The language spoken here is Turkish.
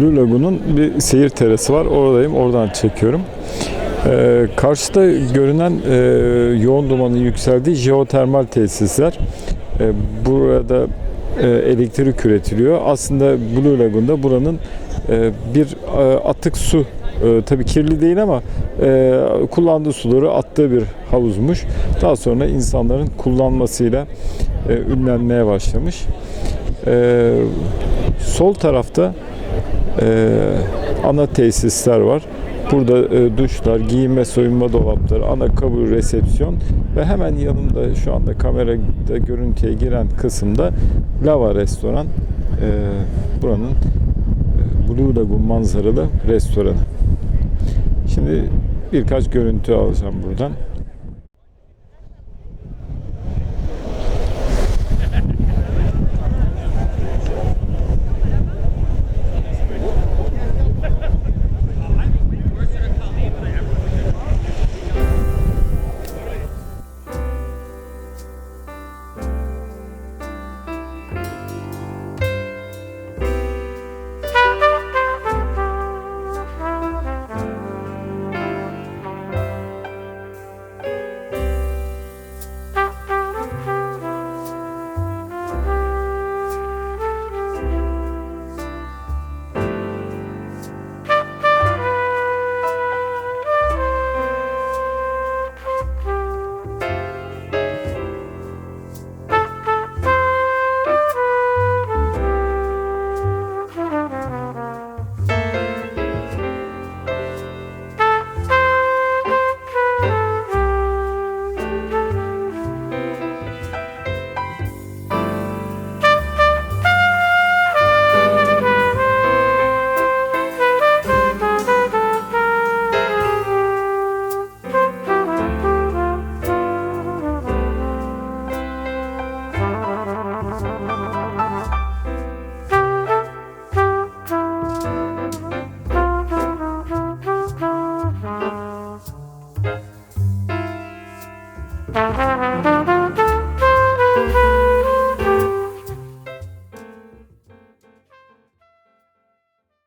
Blue Lagoon'un bir seyir terası var. Oradayım. Oradan çekiyorum. Ee, karşıda görünen e, yoğun dumanın yükseldiği jeotermal tesisler. Ee, burada e, elektrik üretiliyor. Aslında Blue Lagoon'da buranın e, bir e, atık su e, tabii kirli değil ama e, kullandığı suları attığı bir havuzmuş. Daha sonra insanların kullanmasıyla e, ünlenmeye başlamış. E, sol tarafta e, ana tesisler var. Burada e, duşlar, giyinme, soyunma dolapları, ana kabul, resepsiyon ve hemen yanında şu anda kamerada görüntüye giren kısımda Lava Restoran. E, buranın e, Blue Lagoon manzaralı restoranı. Şimdi birkaç görüntü alacağım buradan.